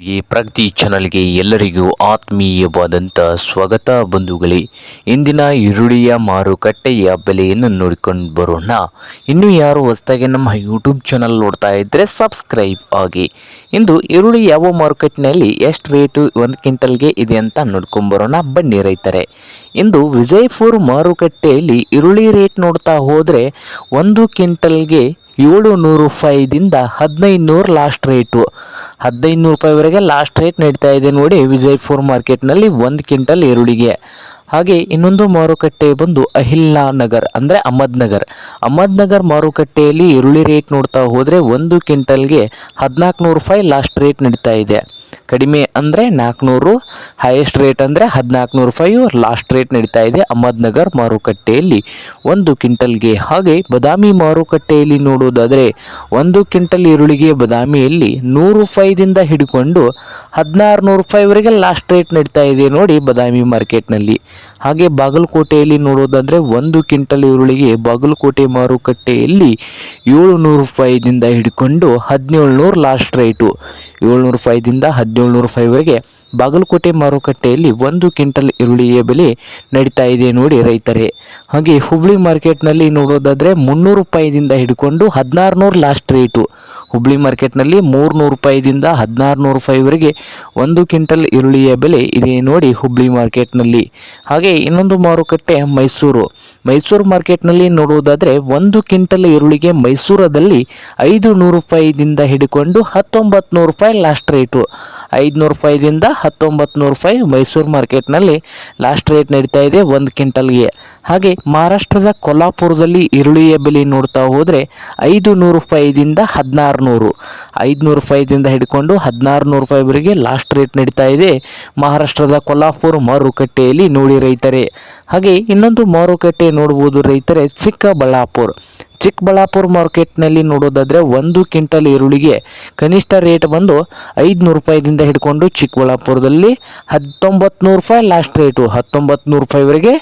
ಈ ಪ್ರಗತಿ ಚಾನಲ್ಗೆ ಎಲ್ಲರಿಗೂ ಆತ್ಮೀಯವಾದಂಥ ಸ್ವಾಗತ ಬಂಧುಗಳೇ. ಇಂದಿನ ಈರುಳ್ಳಿಯ ಮಾರುಕಟ್ಟೆಯ ಬೆಲೆಯನ್ನು ನೋಡಿಕೊಂಡು ಬರೋಣ. ಇನ್ನು ಯಾರು ಹೊಸದಾಗಿ ನಮ್ಮ ಯೂಟ್ಯೂಬ್ ಚಾನಲ್ ನೋಡ್ತಾ ಇದ್ದರೆ ಸಬ್ಸ್ಕ್ರೈಬ್ ಆಗಿ. ಇಂದು ಈರುಳ್ಳಿ ಯಾವ ಮಾರುಕಟ್ಟೆಯಲ್ಲಿ ಎಷ್ಟು ರೇಟು ಒಂದು ಕ್ವಿಂಟಲ್ಗೆ ಇದೆ ಅಂತ ನೋಡ್ಕೊಂಡು ಬರೋಣ. ಬನ್ನಿ ರೈತರೆ. ಇಂದು ವಿಜಯಪುರ ಮಾರುಕಟ್ಟೆಯಲ್ಲಿ ಈರುಳ್ಳಿ ರೇಟ್ ನೋಡ್ತಾ ಹೋದರೆ ಒಂದು ಕ್ವಿಂಟಲ್ಗೆ ಏಳು ನೂರು ರೂಪಾಯಿದಿಂದ ಹದಿನೈದು ನೂರು ಲಾಸ್ಟ್ ರೇಟು. ಹದಿನೈದು ರೂಪಾಯಿವರೆಗೆ ಲಾಸ್ಟ್ ರೇಟ್ ನಡೀತಾ ಇದೆ ನೋಡಿ ವಿಜಯಪುರ ಮಾರ್ಕೆಟ್ನಲ್ಲಿ ಒಂದು ಕ್ವಿಂಟಲ್ ಈರುಳ್ಳಿಗೆ. ಹಾಗೆ ಇನ್ನೊಂದು ಮಾರುಕಟ್ಟೆ ಬಂದು ಅಹಿಲ್ಲಾ ನಗರ್ ಅಂದರೆ ಅಹಮದ್ನಗರ್. ಅಹಮದ್ನಗರ್ ಮಾರುಕಟ್ಟೆಯಲ್ಲಿ ಈರುಳ್ಳಿ ರೇಟ್ ನೋಡ್ತಾ ಹೋದರೆ ಒಂದು ಕ್ವಿಂಟಲ್ಗೆ ಹದಿನಾಲ್ಕುನೂರು ರೂಪಾಯಿ ಲಾಸ್ಟ್ ರೇಟ್ ನಡೀತಾ ಇದೆ. ಕಡಿಮೆ ಅಂದರೆ ನಾಲ್ಕುನೂರು ಹೈಯೆಸ್ಟ್ ರೇಟ್ ಅಂದರೆ ಹದಿನಾಲ್ಕುನೂರು ಫೈವ್ ಲಾಸ್ಟ್ ರೇಟ್ ನಡೀತಾ ಇದೆ ಅಹಮದ್ನಗರ್ ಮಾರುಕಟ್ಟೆಯಲ್ಲಿ. ಒಂದು ಕ್ವಿಂಟಲ್ಗೆ ಹಾಗೆ ಬದಾಮಿ ಮಾರುಕಟ್ಟೆಯಲ್ಲಿ ನೋಡುವುದಾದರೆ ಒಂದು ಕ್ವಿಂಟಲ್ ಈರುಳ್ಳಿಗೆ ಬದಾಮಿಯಲ್ಲಿ ನೂರು ರೂಪಾಯಿದಿಂದ ಹಿಡ್ಕೊಂಡು ಹದಿನಾರು ನೂರು ರೂಪಾಯಿವರೆಗೆ ಲಾಸ್ಟ್ ರೇಟ್ ನಡೀತಾ ಇದೆ ನೋಡಿ ಬದಾಮಿ ಮಾರ್ಕೆಟ್ನಲ್ಲಿ. ಹಾಗೆ ಬಾಗಲಕೋಟೆಯಲ್ಲಿ ನೋಡೋದಾದರೆ ಒಂದು ಕ್ವಿಂಟಲ್ ಈರುಳ್ಳಿಗೆ ಬಾಗಲಕೋಟೆ ಮಾರುಕಟ್ಟೆಯಲ್ಲಿ ಏಳು ನೂರು ರೂಪಾಯಿದಿಂದ ಹಿಡ್ಕೊಂಡು ಹದಿನೇಳು ನೂರು ಲಾಸ್ಟ್ ರೇಟು ಏಳ್ನೂರು ರೂಪಾಯಿದಿಂದ ಹದಿನೇಳು ರೂಪಾಯಿವರೆಗೆ ಬಾಗಲಕೋಟೆ ಮಾರುಕಟ್ಟೆಯಲ್ಲಿ ಒಂದು ಕ್ವಿಂಟಲ್ ಈರುಳ್ಳಿಯ ಬೆಲೆ ನಡೀತಾ ಇದೆ ನೋಡಿ ರೈತರೇ. ಹಾಗೆ ಹುಬ್ಳಿ ಮಾರ್ಕೆಟ್ನಲ್ಲಿ ನೋಡೋದಾದರೆ ಮುನ್ನೂರು ರೂಪಾಯಿದಿಂದ ಹಿಡ್ಕೊಂಡು ಹದಿನಾರುನೂರು ಲಾಸ್ಟ್ ರೇಟು ಹುಬ್ಳಿ ಮಾರ್ಕೆಟ್ನಲ್ಲಿ ಮೂರುನೂರು ರೂಪಾಯಿದಿಂದ ಹದಿನಾರುನೂರು ರೂಪಾಯಿವರೆಗೆ ಒಂದು ಕ್ವಿಂಟಲ್ ಈರುಳ್ಳಿಯ ಬೆಲೆ ಇದೆ ನೋಡಿ ಹುಬ್ಳಿ ಮಾರ್ಕೆಟ್ನಲ್ಲಿ. ಹಾಗೆ ಇನ್ನೊಂದು ಮಾರುಕಟ್ಟೆ ಮೈಸೂರು. ಮೈಸೂರು ಮಾರ್ಕೆಟ್ನಲ್ಲಿ ನೋಡುವುದಾದರೆ ಒಂದು ಕ್ವಿಂಟಲ್ ಈರುಳ್ಳಿಗೆ ಮೈಸೂರದಲ್ಲಿ ಐದು ನೂರು ರೂಪಾಯಿದಿಂದ ಹಿಡ್ಕೊಂಡು ಹತ್ತೊಂಬತ್ತು ನೂರು ರೂಪಾಯಿ ಲಾಸ್ಟ್ ರೇಟು. ಐದುನೂರು ರೂಪಾಯಿದಿಂದ ಹತ್ತೊಂಬತ್ತು ರೂಪಾಯಿ ಮೈಸೂರು ಮಾರ್ಕೆಟ್ನಲ್ಲಿ ಲಾಸ್ಟ್ ರೇಟ್ ನಡೀತಾ ಇದೆ ಒಂದು ಕ್ವಿಂಟಲ್ಗೆ. ಹಾಗೆ ಮಹಾರಾಷ್ಟ್ರದ ಕೊಲ್ಲಾಪುರದಲ್ಲಿ ಈರುಳ್ಳಿಯ ಬೆಲೆ ನೋಡ್ತಾ ಹೋದರೆ ಐದು ನೂರು ರೂಪಾಯಿದಿಂದ ಹದಿನಾರು ನೂರು ಐದುನೂರು ರೂಪಾಯಿದಿಂದ ಹಿಡ್ಕೊಂಡು ಹದಿನಾರು ನೂರು ರೂಪಾಯಿವರೆಗೆ ಲಾಸ್ಟ್ ರೇಟ್ ನಡೀತಾ ಇದೆ ಮಹಾರಾಷ್ಟ್ರದ ಕೊಲ್ಲಾಪುರ ಮಾರುಕಟ್ಟೆಯಲ್ಲಿ ನೋಡಿ ರೈತರೇ. ಹಾಗೆ ಇನ್ನೊಂದು ಮಾರುಕಟ್ಟೆ ನೋಡ್ಬೋದು ರೈತರೇ ಚಿಕ್ಕಬಳ್ಳಾಪುರ. ಚಿಕ್ಕಬಳ್ಳಾಪುರ ಮಾರ್ಕೆಟ್ನಲ್ಲಿ ನೋಡೋದಾದರೆ ಒಂದು ಕ್ವಿಂಟಲ್ ಈರುಳ್ಳಿಗೆ ಕನಿಷ್ಠ ರೇಟ್ ಬಂದು ಐದುನೂರು ರೂಪಾಯಿದಿಂದ ಹಿಡ್ಕೊಂಡು ಚಿಕ್ಕಬಳ್ಳಾಪುರದಲ್ಲಿ ಹತ್ತೊಂಬತ್ತು ನೂರು ರೂಪಾಯಿ ಲಾಸ್ಟ್ ರೇಟು ಹತ್ತೊಂಬತ್ತು ನೂರು ರೂಪಾಯಿವರೆಗೆ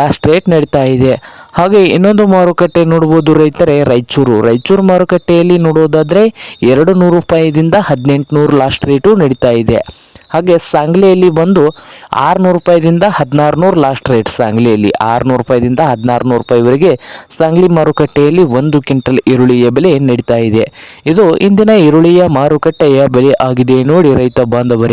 ಲಾಸ್ಟ್ ರೇಟ್ ನಡೀತಾ ಇದೆ. ಹಾಗೆ ಇನ್ನೊಂದು ಮಾರುಕಟ್ಟೆ ನೋಡ್ಬೋದು ರೈತರೇ, ರಾಯಚೂರು. ರಾಯಚೂರು ಮಾರುಕಟ್ಟೆಯಲ್ಲಿ ನೋಡೋದಾದರೆ ಎರಡು ನೂರು ರೂಪಾಯಿದಿಂದ ಹದಿನೆಂಟು ನೂರು ಲಾಸ್ಟ್ ರೇಟು ನಡೀತಾ ಇದೆ. ಹಾಗೆ ಸಾಂಗ್ಲಿಯಲ್ಲಿ ಬಂದು ಆರುನೂರು ರೂಪಾಯಿದಿಂದ ಹದಿನಾರು ನೂರು ಲಾಸ್ಟ್ ರೇಟ್ ಸಾಂಗ್ಲಿಯಲ್ಲಿ. ಆರುನೂರು ರೂಪಾಯಿದಿಂದ ಹದಿನಾರು ನೂರು ರೂಪಾಯಿವರೆಗೆ ಸಾಂಗ್ಲಿ ಮಾರುಕಟ್ಟೆಯಲ್ಲಿ ಒಂದು ಕ್ವಿಂಟಲ್ ಈರುಳ್ಳಿಯ ಬೆಲೆ ನಡೀತಾ ಇದೆ. ಇದು ಇಂದಿನ ಈರುಳ್ಳಿಯ ಮಾರುಕಟ್ಟೆಯ ಬೆಲೆ ಆಗಿದೆ ನೋಡಿ ರೈತ ಬಾಂಧವರೇ.